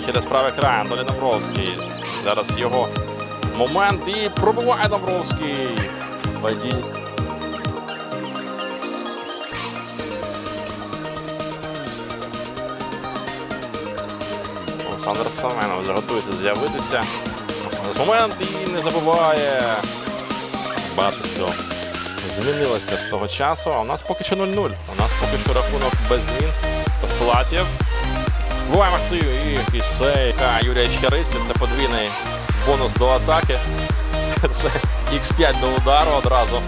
І через правий край Анатолій Домбровський. Зараз його момент і пробиває Домбровський. Падінь. Олександр Семенов готується з'явитися. Момент і не забуває. Багато що змінилося з того часу. А у нас поки що 0-0. У нас поки що рахунок без змін. Постулатів. Максию і Кісейка Юрія Чхариці. Це подвійний бонус до атаки. Це Х5 до удару одразу.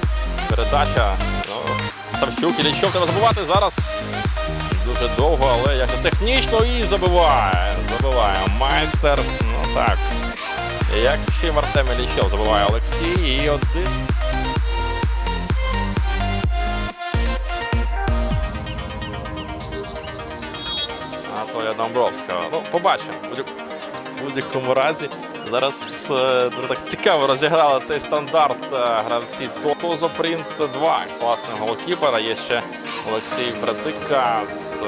Передача. Ну, Савчук і Лічов треба забувати зараз. Дуже довго, але як технічно і забиває. Забиває майстер. Ну так. Як ще в Артемі Лічов забиває Олексій і один. Анатолія Домбровського. Ну, побачимо. У будь- У будь-якому разі. Зараз е, дуже так цікаво розіграли цей стандарт е, гравці Тозо Принт 2. Класний голкіпер. А Є ще Олексій Братика з. е,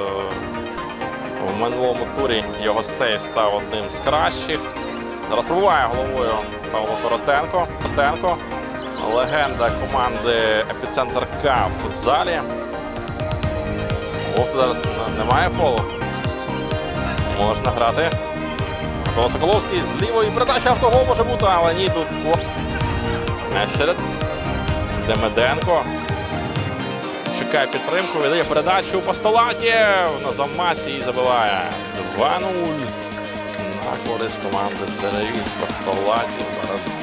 в минулому турі його сейв став одним з кращих. Зараз пробуває головою Павло Коротенко. Коротенко. Легенда команди Епіцентр К в футзалі. Ох, зараз немає фолу. Можна грати. Микола Соколовський з лівої передача автогол може бути, але ні, тут. Мещерет. Демеденко. Чекає підтримку, віддає передачу Постолатів на замасі і забиває 2-0. На користь команди Сереві Постолатів. Зараз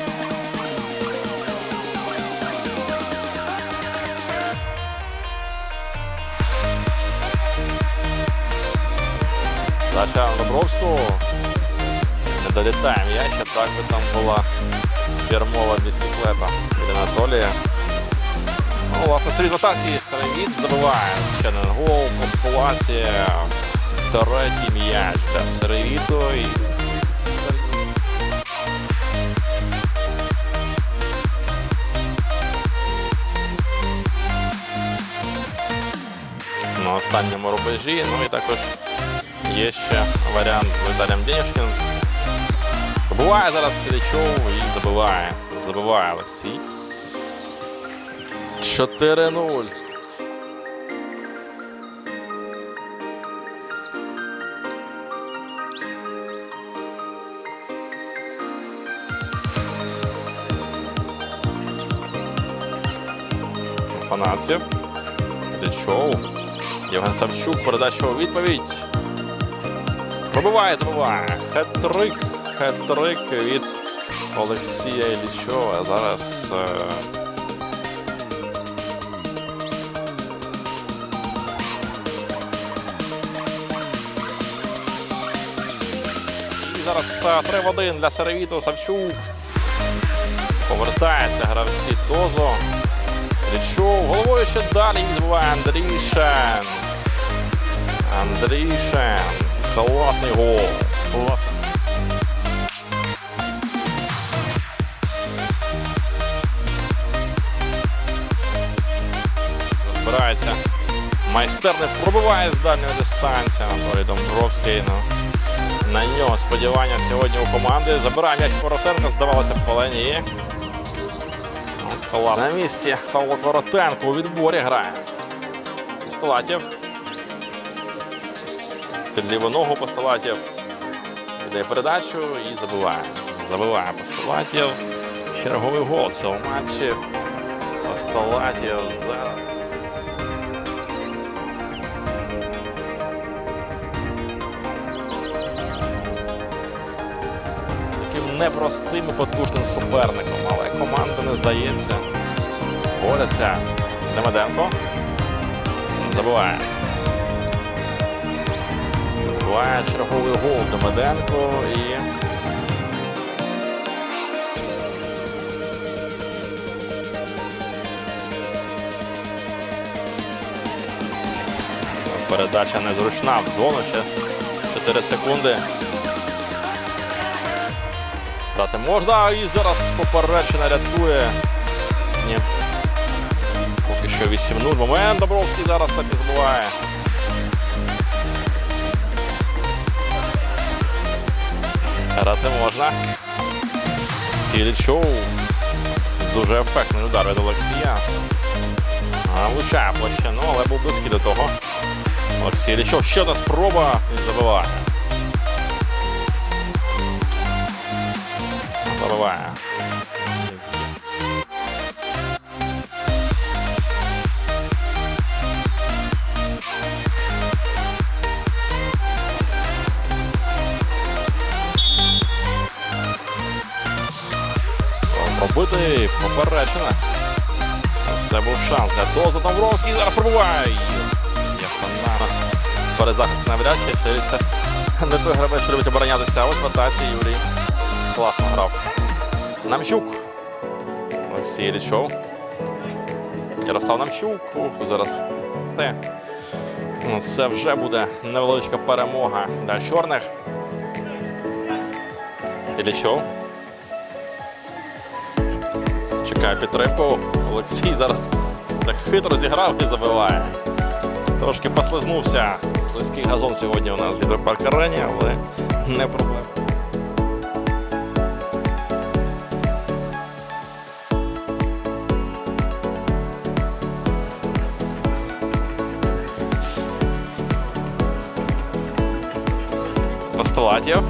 Дача Добровського. Не долітає м'яч, а так би там була фірмова біциклета від Анатолія. Ну, власне, серед ротації Сравіт забиває ще один гол по столаті. Третій м'яч для Серевіту. І... На останньому рубежі. Ну і також є ще варіант з Віталієм Денішкіним. Пробиває зараз Сілічов і забиває. Забиває Олексій. 4-0. Афанасьєв. Лічов. Євген Савчук. Передача відповідь. Пробиває, забиває. Хет-трик. Хет-трик від Олексія Ілічова. Зараз. Е... І зараз е, 3 в 1 для Серевіту. Савчук. Повертається гравці Тозо. Лічов. Головою ще далі і забиває Андрішен. Андрішен. Класний гол. Клас. Збирається. Майстерний пробиває з дальньої дистанції. Анатолій Домбровський. Ну, на нього сподівання сьогодні у команди. Забирає м'яч Коротенка, здавалося б, але ні. Ну. На місці Павло Коротенко у відборі грає. Столатів. Під ліву ногу Постолатів віддає передачу і забиває. Забиває Постолатів. Черговий гол цього матчі. Постолатів зараз. Таким непростим і потужним суперником, але команда не здається. Борються. Демеденко. Забиває. Забиває черговий гол Демеденко і. Передача незручна в зону ще 4 секунди. Дати можна і зараз поперечина рятує. Ні. Поки що 8-0. Момент Добровський зараз так і забуває. Грати можна. Сілічов. Дуже ефектний удар від Олексія. Влучає площину, але був близький до того. Олексій Лічов. Ще одна спроба і забиває. Забиває. Побитий, попереджена. Це був шанс для Доза Домбровський. Зараз пробуває. Є фанат. Перед захист навряд чи дивиться. Не той гравець, що любить оборонятися. Ось в атаці Юрій. Класно грав. Намчук. Олексій Річов. Ярослав Намчук. Ух, зараз. Те. Ну, Це вже буде невеличка перемога для чорних. Ілічов. Чекає підтримку. Олексій зараз так хитро зіграв і забиває. Трошки послизнувся. Слизький газон сьогодні у нас в гідропарк арені, але не проблема. Постолатів.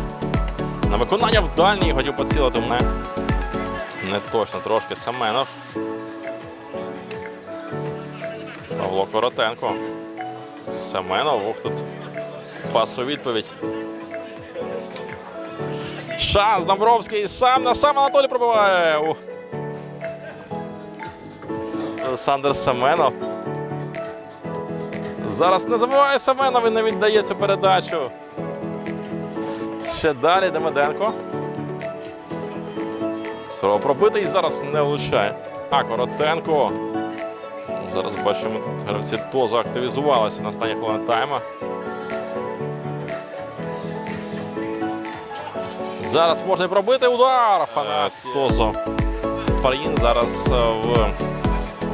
На виконання в дальній хотів поцілити мене. Не точно, трошки Семенов. Павло Коротенко. Семенов. Ух тут. Пас відповідь. Шанс Домбровський сам на сам Анатолій пробиває. Олександр Семенов. Зараз не забуває Семенов і не віддає цю передачу. Ще далі Демиденко. Спроба пробити і зараз не влучає. А Коротенко. Зараз бачимо, тут гравці Тоза активізувалися на останніх хвилинах тайма. Зараз можна пробити удар. Фанас Тозо. Парін зараз е, в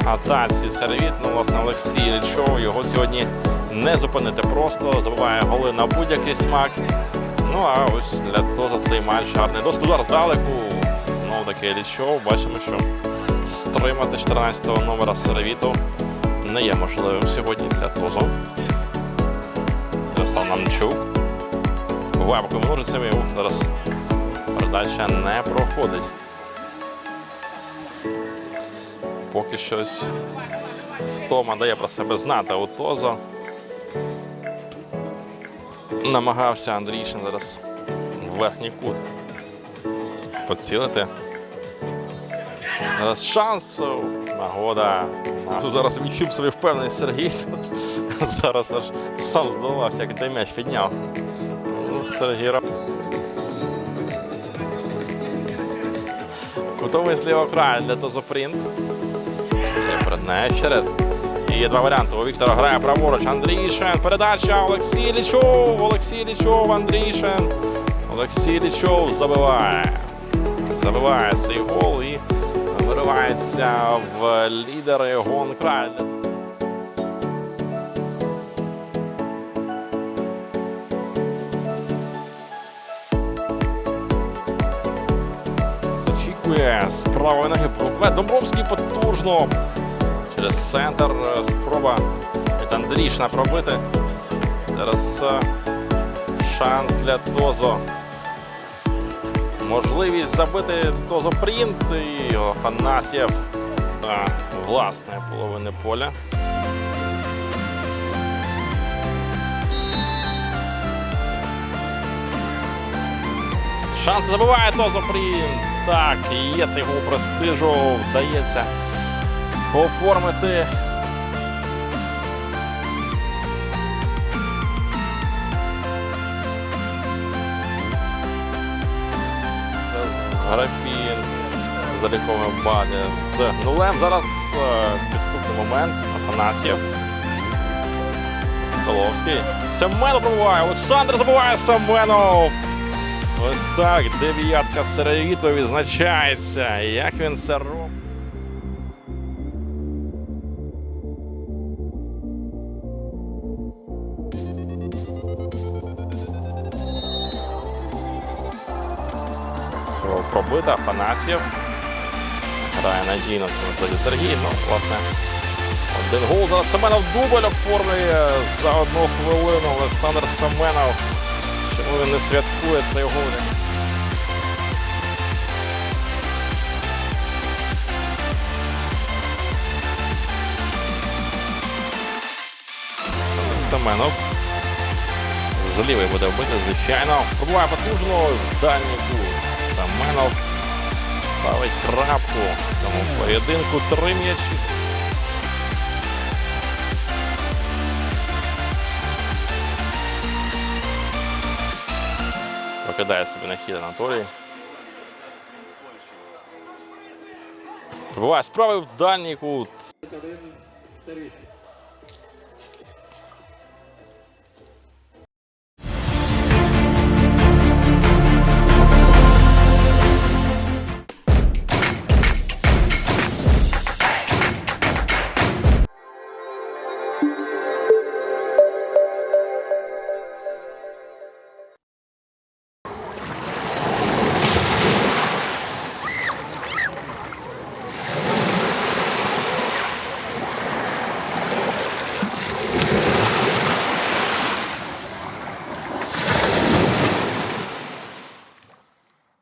атаці сервіт. Ну, власне, Олексій Лічов. Його сьогодні не зупинити просто. Забиває голи на будь-який смак. Ну а ось для Тоза цей матч гарний. Досить удар здалеку. Знову таки Лічов. Бачимо, що стримати 14-го номера сервіту не є можливим сьогодні для Тозо. Ярослав Намчук. Буває поки ножицями. Ух, зараз передача не проходить. Поки щось втома дає про себе знати у Тозо. Намагався Андрійшин зараз в верхній кут поцілити. Зараз шанс. Нагода. Тут зараз відчув собі впевнений Сергій. Зараз аж сам здивувався, як той м'яч підняв. Ну, Сергій Кутовий з лівого краю для перед черед. І є два варіанти. У Віктора грає праворуч. Андрійшин. Передача. Олексій Лічов. Олексій Лічов. Андрійшин. Олексій Лічов забиває. Забиває цей гол і виривається в лідери гон краю. Очікує з правої ноги пробиває. Домбровський потужно. Через центр е, спроба від Андрішна пробити. Зараз е, шанс для Тозо. Можливість забити Тозо Принт і Афанасьєв та власне половини поля. Шанс забиває Тозо Принт. Так, є цей гол престижу. Вдається оформити. Графін заліковим балі з нулем. Зараз е, підступний момент. Афанасьєв. Столовський. Семенов пробуває. Олександр забуває Семенов. Ось так. Дев'ятка Серевіто відзначається. Як він це робить? Пробита. Афанасьєв. Грає надійно в цьому Сергій. Ну, власне, один гол. Зараз Семенов дубль оформлює за одну хвилину. Олександр Семенов. Чому він не святкує цей гол? Семенов. З лівої буде вбити, звичайно. Пробуває потужно дальній кут. Семенов ставить крапку в цьому поєдинку. Три м'ячі. Покидає собі на хід Анатолій. Пробуває справи в дальній кут.